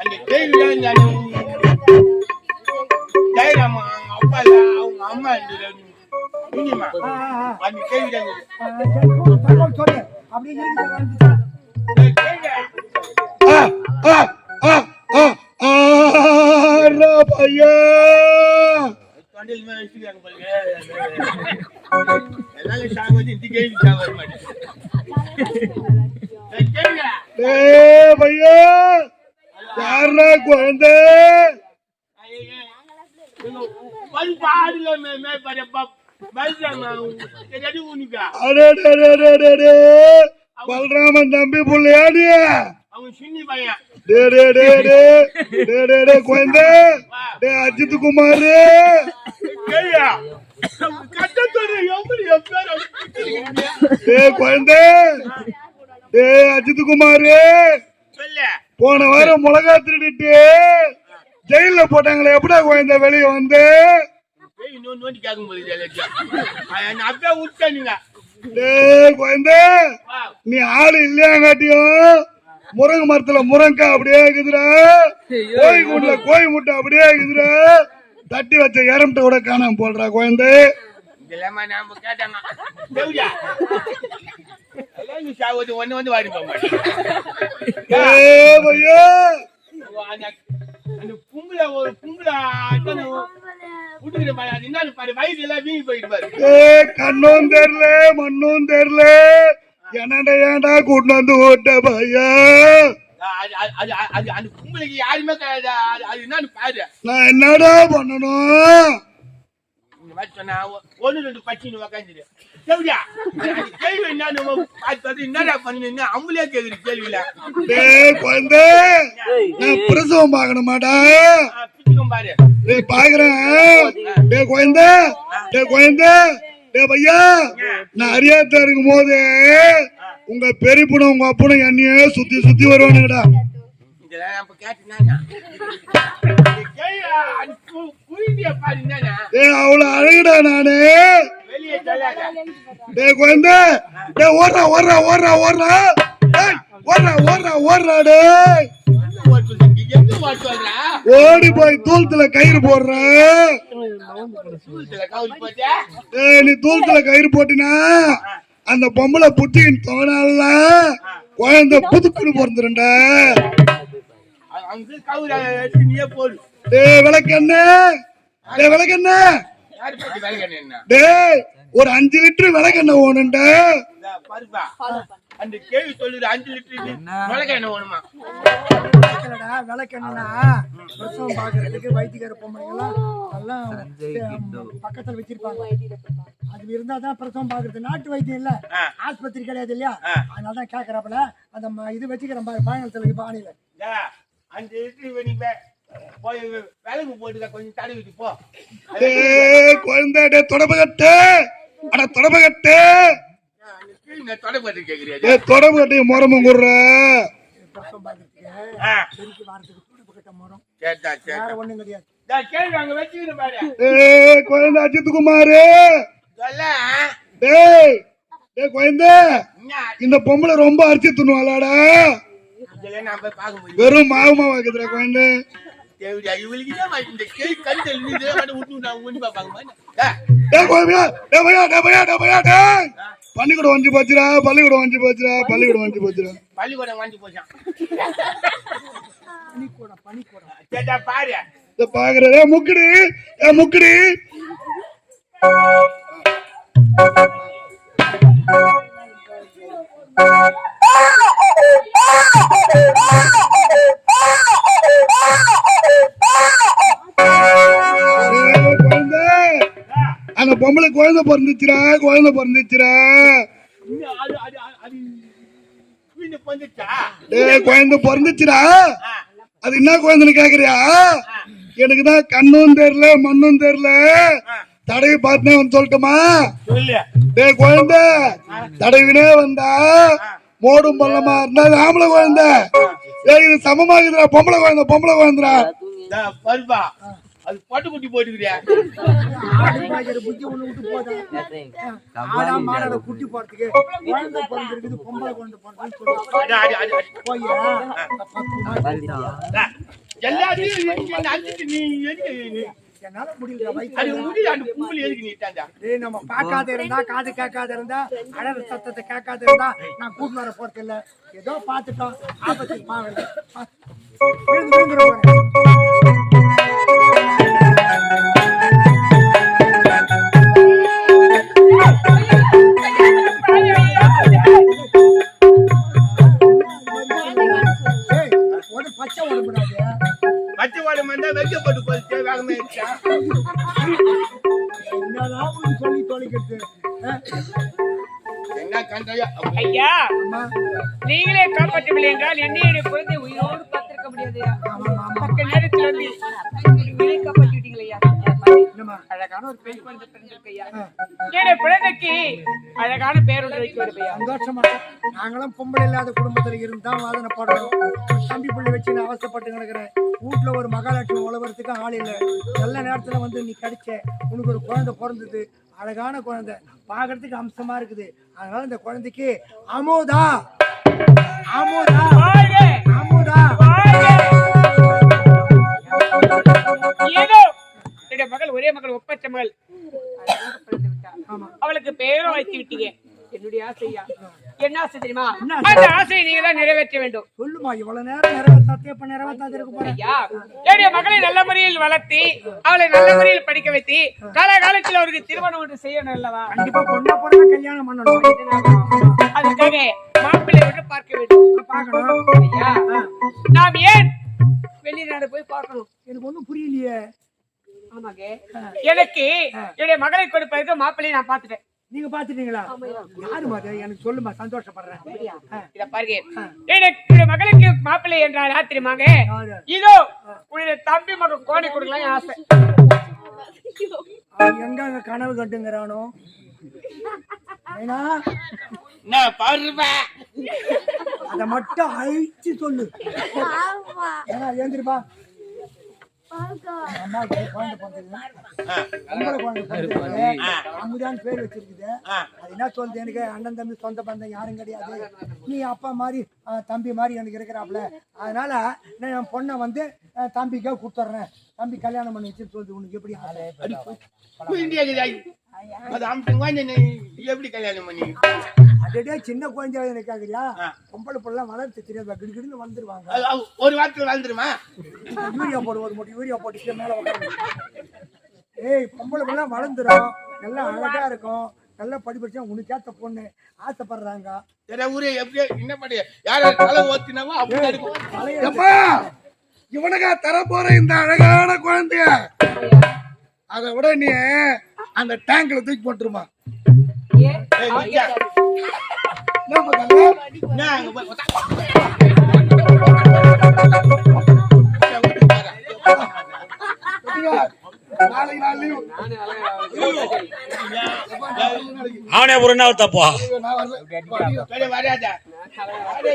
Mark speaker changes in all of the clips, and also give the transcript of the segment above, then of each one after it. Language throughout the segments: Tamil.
Speaker 1: அந்த கேள்வி தான் ஜெயராம அவங்க அப்பா இல்ல அவங்க அம்மா இருந்தது புரியுமா அந்த கேள்வி தான்
Speaker 2: சொல்லு அப்படியே இருந்து வந்துச்சு.
Speaker 3: ஆ, ஆ, ஆ, ஆ, ஆறா பையா.
Speaker 1: தொண்டையில் மேல வச்சுருக்காங்க பாருங்க எல்லாரும் சாக வச்சு இந்த கேள்வி சாக வர மாட்டேன்
Speaker 3: டேய் பையா, யாருடா குழந்தை. பலராமன் தம்பி புள்ளையா நீ?
Speaker 1: அவன் சின்னி பையன்.
Speaker 3: டே டே டே டே. டே டே டே குழந்தை. அஜித் குமார். குழந்தை. டே அஜித் குமார்
Speaker 1: சொல்லு.
Speaker 3: போன வாரம் மிளகா திருடிட்டு ஜெயில போட்டாங்களே எப்படா குழந்தை வெளியே வந்து? நீ ஆளு இல்லையாங்காட்டியும் முருங்கை மரத்துல முருங்கா அப்படியே இருக்குதுடா. கோழி கூண்டுல கோழி முட்டை அப்படியே இருக்குதுடா. தட்டி வச்ச எரம்ட்ட கூட காணாம போடுறா குழந்தை.
Speaker 1: இதெல்லாம் நாம கேட்டாங்க தேவஜா எல்லாம் சாவது ஒண்ணு வந்து வாடி போக மாட்டேன் அந்த கும்பல ஒரு கும்பல விட்டுக்கிட்டு பாரு அது என்ன பாரு வயிறு எல்லாம் வீங்கி போயிட்டு பாரு
Speaker 3: ஏ கண்ணும் தெரியல மண்ணும் தெரியல என்னடா ஏன்டா கூட்டு வந்து ஓட்ட பையா
Speaker 1: அது அது- அது அது அந்த கும்பலுக்கு யாருமே கிடையாது அது அது என்னன்னு பாரு
Speaker 3: நான் என்னடா பண்ணணும்
Speaker 1: இந்த மாதிரி சொன்னா ரெண்டு பச்சின்னு உக்காந்துரு. கேள்வி என்னன்னு பார்த்து பார்த்து என்னடா பண்ணுன்னு அவங்களே கேக்குது கேள்வியில.
Speaker 3: குழந்தை நான் பிரசவம் பார்க்கணுமாடா?
Speaker 1: பாரு.
Speaker 3: டேய் பாக்குறேன். குழந்தை குழந்தை டே பையா நான் அறியாத்தா இருக்கும் போது உங்க பெரியப்பனும் உங்க அப்பனும் என்னையே சுத்தி சுத்தி வருவானுங்கடா.
Speaker 1: இதெல்லாம் நம்ம கேட்டுனாங்க
Speaker 3: அவ்வளவு அழகுடா நானு. குழந்தை. ஓடுறா ஓடுறா ஓடுறா ஓடுறா. ஓடுறா ஓடுறா ஓடுறா டேய்.
Speaker 1: எங்க ஓட்டு சொல்றீங்க? எங்க ஓட்டு சொல்றா
Speaker 3: ஓடி போய் தூளத்துல கயிறு டேய் நீ தூளத்துல கயிறு போட்டினா அந்த பொம்பளை புட்டின்னு தோணால குழந்தை புதுக்குன்னு பிறந்துருண்டா விளக்கண்ண விளக்கண்ண.
Speaker 1: யாரு பத்தி வேலைக்கு என்ன
Speaker 3: டேய் ஒரு அஞ்சு லிட்டர் விளக்கண்ண ஓணுண்டா
Speaker 1: அந்த கேள்வி சொல்லுது அஞ்சு லிட்டர் என்ன? வேணுமா?
Speaker 2: இல்லடா, விளக்கெண்ணெய்னா, பிரசவம் பார்க்கறதுக்கு வைத்தியக்கார பொம்பளைங்கெல்லாம் எல்லாம் பக்கத்துல வச்சிருப்பாங்க. அது இருந்தாதான் பிரசவம் பாக்குறது நாட்டு வைத்தியம் இல்ல. ஆஸ்பத்திரி கிடையாது இல்லையா?
Speaker 1: ஆ.
Speaker 2: அதனால தான் கேக்குறாப்புல. அந்த ம- இது வச்சுக்கிறேன் பாரு பாயணத்துல பாணியில
Speaker 1: அஞ்சு லிட்டர் நீ வே- போய் விளக்கு போட்டுக்க கொஞ்சம் விட்டு போ.
Speaker 3: குழந்தை அட
Speaker 1: நான் தொடப்பட்டு கேக்குறியா
Speaker 3: டே தொடப்பகட்டு முறமும் குடுற. குழந்தை அஜித் குமாரு
Speaker 1: சொல்ல.
Speaker 3: டேய் டேய் குழந்தை. இந்த பொம்பளை ரொம்ப அரிசி
Speaker 1: முடியும்
Speaker 3: வெறும் மாவுமா வைக்குதுடா குழந்தை.
Speaker 1: தேவடியா இவளுக்கு தான் இந்த கேள்வி கருத்தல் நீ இதெல்லாம் மட்டும் விட்டு நான் மாதிரி
Speaker 3: பையா டேய் பள்ளிக்கூடம் வந்து போச்சுடா பள்ளிக்கூடம் வந்து போச்சுடா பள்ளிக்கூடம் வந்து போச்சுடா
Speaker 1: பள்ளிக்கூடம் வாங்கி போச்சான்
Speaker 2: பனிக்கூடம் பனிக்கூடம்
Speaker 1: பாரு
Speaker 3: இத பாக்குறே முக்குடி ஏ முக்குடி பொம்பளை குழந்தை பிறந்துச்சுடா குழந்தை டேய் குழந்தை பிறந்துச்சுடா.
Speaker 1: ஆ,
Speaker 3: அது என்ன குழந்தைன்னு கேக்குறியா? எனக்கு தான் கண்ணும் தெரியல மண்ணும் தெரியல. தடவி பார்த்தேன் வந்து சொல்லட்டுமா?
Speaker 1: சொல்லு.
Speaker 3: டேய் குழந்தை தடவினே வந்தா மோடும் பள்ளமா இருந்தா ஆம்பளை குழந்தை. ஏய் இது சமமாகுதுடா பொம்பளை குழந்தை பொம்பளை குழந்தைடா.
Speaker 1: அது பட்டு குட்டி போட்டுக்கிறியா
Speaker 2: புத்தி ஒண்ணு விட்டு போதா? குட்டி போறதுக்கு குழந்தை பிறந்திருக்குது பொம்பளை குழந்தை
Speaker 1: ஆ, எல்லாத்தையும் நீ எதுக்கு நீ-
Speaker 2: என்னால முடியல நம்ம பார்க்காத இருந்தா காது கேட்காத இருந்தா அழற சத்தத்தை கேட்காத இருந்தா நான் கூட்டு வர போறது இல்ல ஏதோ பார்த்துட்டோம். ஆபத்து சொல்லி தொலைக்கிறது ஆ?
Speaker 1: என்ன கண்டையா?
Speaker 4: ஐயா
Speaker 2: அம்மா.
Speaker 4: நீங்களே காப்பாற்றவில்லை என்றால் என்னையுடைய குழந்தை உயிரோடு பார்த்திருக்க முடியாது பக்க நேரத்தில் வந்து அழகான ஒரு பெண் குழந்தை. என்னுடைய குழந்தைக்கு அழகான பேர் ஒன்று வைக்க வேண்டும் ஐயா.
Speaker 2: சந்தோஷமா நாங்களும் பொம்பளை இல்லாத குடும்பத்துல இருந்தா வாதனை படுறோம். தம்பி பிள்ளை வச்சு நான் அவசரப்பட்டு கிடக்குறேன். வீட்டுல ஒரு மகாலட்சுமி உழவுறதுக்கு ஆள் இல்லை. நல்ல நேரத்துல வந்து நீ கிடைச்ச உனக்கு ஒரு குழந்தை பிறந்தது. அழகான குழந்தை. பார்க்கறதுக்கு அம்சமா இருக்குது. அதனால இந்த குழந்தைக்கு அமுதா. அமுதா! அமுதா.
Speaker 4: ஆசை தெரியுமா?
Speaker 2: என்ன?
Speaker 4: அந்த ஆசையை நீங்க தான் நிறைவேற்ற வேண்டும்.
Speaker 2: சொல்லுமா இவ்வளவு நேரம் நிறைவேற்றாத்தே இப்ப நிறைவேற்றாது இருக்க போறேன்
Speaker 4: ஐயா என்னுடைய மகளை நல்ல முறையில் வளர்த்தி அவளை நல்ல முறையில் படிக்க வைத்து காலகாலத்தில் அவருக்கு திருமணம் ஒன்று செய்யணும் அல்லவா?
Speaker 2: கண்டிப்பா பொண்ணா பிறந்தா கல்யாணம் பண்ணணும்.
Speaker 4: அதுக்காக மாப்பிள்ளை ஒன்று பார்க்க வேண்டும்.
Speaker 2: பார்க்கணும்.
Speaker 4: ஐயா நாம் ஏன் வெளிநாடு போய் பார்க்கணும்?
Speaker 2: எனக்கு ஒண்ணும் புரியலையே.
Speaker 4: ஆமாங்க. எனக்கு என்னுடைய மகளை கொடுப்பதற்கு மாப்பிள்ளையை நான் பார்த்துட்டேன்.
Speaker 2: நீங்க பாத்துட்டீங்களா? யாரு மாதிரி எனக்கு சொல்லுமா சந்தோஷப்படுறேன்.
Speaker 4: இத பாருங்க. எனக்கு மகளுக்கு மாப்பிள்ளை என்றால் ஆத்திரமாங்க? இதோ உன்னுடைய தம்பி மகன் கோணி கொடுக்கலாம் ஆசை.
Speaker 2: எங்க கனவு கட்டுங்கிறானோ? அத மட்டும் அழிச்சு சொல்லு. ஏன்னா ஏந்திருப்பா. அமுதான்னு பேர் வச்சிருக்குது. அது என்ன சொல்லுது எனக்கு? அண்ணன் தம்பி சொந்த பந்தம் யாரும் கிடையாது. நீ அப்பா மாதிரி தம்பி மாதிரி எனக்கு இருக்கிறாப்புல. அதனால நான் என் பொண்ணை வந்து தம்பிக்கே கொடுத்துட்றேன். தம்பி கல்யாணம் பண்ணி வச்சுட்டு சொல்லுது உனக்கு எப்படி
Speaker 1: அது எப்படி கல்யாணம் பண்ணி?
Speaker 2: அதே சின்ன குழந்தையா கேக்குறியா பொம்பளை பிள்ளை வளர்த்து தெரியாது கிடுகிடுன்னு வந்துருவாங்க.
Speaker 1: ஒரு வாரத்துல வாழ்ந்துருமா
Speaker 2: யூரியா போடு ஒரு மூட்டை யூரியா போட்டு மேல உட்காரு ஏய் பொம்பளை பிள்ளை வளர்ந்துரும். நல்லா அழகா இருக்கும். நல்லா படிப்படிச்சா உனக்கு ஏத்த பொண்ணு. ஆசைப்படுறாங்க.
Speaker 1: வேற ஊரே எப்படியோ என்ன பண்ணி? யாரும் தலை ஓத்தினாவோ அப்படி இருக்கும்
Speaker 2: தலைய
Speaker 3: எப்பா? இவனுக்கா தர போற இந்த அழகான குழந்தைய? அதை விட நீ அந்த டேங்க்ல தூக்கி போட்டுருமா.
Speaker 5: அவனே ஒரு நாள் தப்பா
Speaker 1: வராத.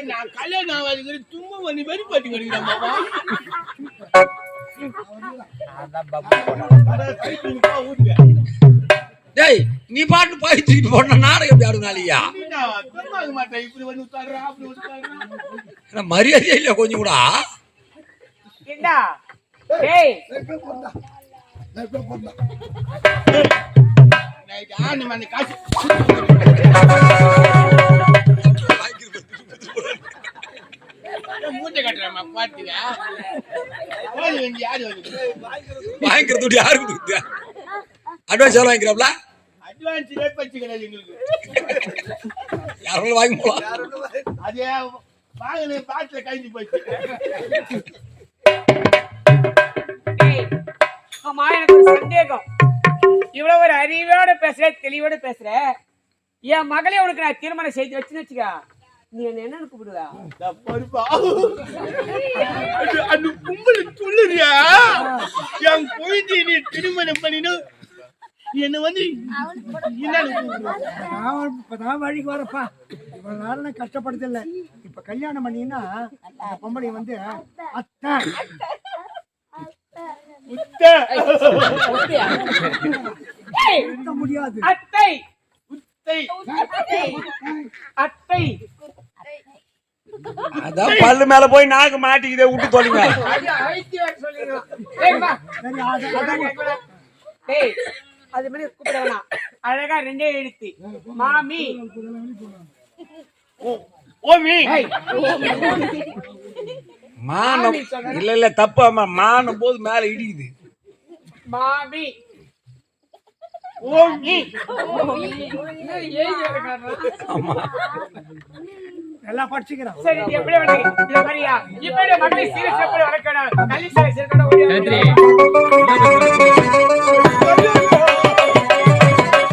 Speaker 1: நான் கல்யாணம் ஆகாதுக்கு சும்மா பண்ணி வெறி பட்டி கிடைக்கிறேன்
Speaker 5: டேய் நீ பாட்டு பாய் தூக்கிட்டு போன நாடகம் எப்படி ஆடுனாலியா. மரியாதையே இல்லையா கொஞ்சம் கூட?
Speaker 4: என்ன ஏய்
Speaker 1: நைட்டு ஆறு மணி காசு மூட்டை கட்டுறேம்மா பாத்துக்க கோழி வந்து யாரு வந்து
Speaker 5: வாங்கிக்கிற துட்டு யாரு கொடுக்குது அட்வான்ஸ் எவ்வளோ வாங்கிக்கிறாப்ல?
Speaker 1: அட்வான்ஸ் ரேட் வச்சு கிடையாது எங்களுக்கு.
Speaker 5: யாரும் வாங்கி
Speaker 1: அதே வாங்கின பாட்டில் கழிஞ்சு போச்சு.
Speaker 4: ஏய் ஆமா எனக்கு ஒரு சந்தேகம். இவ்வளவு ஒரு அறிவோட பேசுற தெளிவோட பேசுற. என் மகளே உனக்கு நான் திருமணம் செய்து வச்சுன்னு வச்சுக்க. நீ என்ன என்னன்னு கூப்பிடுவா?
Speaker 1: நான் பொறுப்பா. அது- அந்த கும்பல சொல்லுறியா? என் குழந்தை நீ திருமணம் பண்ணினு என்ன வந்து?
Speaker 2: நான் இப்பதான் வழிக்கு வரப்பா. இவ்வளவு நேரம் நான் கஷ்டப்படுத்தல. இப்ப கல்யாணம் பண்ணீங்கன்னா அந்த பொம்பளை வந்து அத்தை.
Speaker 1: உத்த.
Speaker 2: முடியாது.
Speaker 4: அத்தை.
Speaker 1: உத்தை.
Speaker 4: அத்தை.
Speaker 5: அதான் பல்லு மேல போய் நாக்கு மாட்டிக்கிதே விட்டு தொலைங்க.
Speaker 4: ஐயா,
Speaker 2: அது-
Speaker 4: மாதிரி கூப்பிட வேணாம். அழகா ரெண்டே எழுத்து. மாமி.
Speaker 1: ஓமி.
Speaker 5: மானம். இல்ல இல்ல தப்பு ஆமா மானம் போது மேல இடிக்குது
Speaker 4: மாமி.
Speaker 1: ஓமி.
Speaker 4: இருக்காரா?
Speaker 2: நல்லா படிச்சுக்கிறான்.
Speaker 4: சரி இது எப்படி? இந்த மாதிரியா? இப்படி மகளிர் சீர சிறப்போடு வளர்க்கணும். கல்வி சாலை சேர்க்கணும்.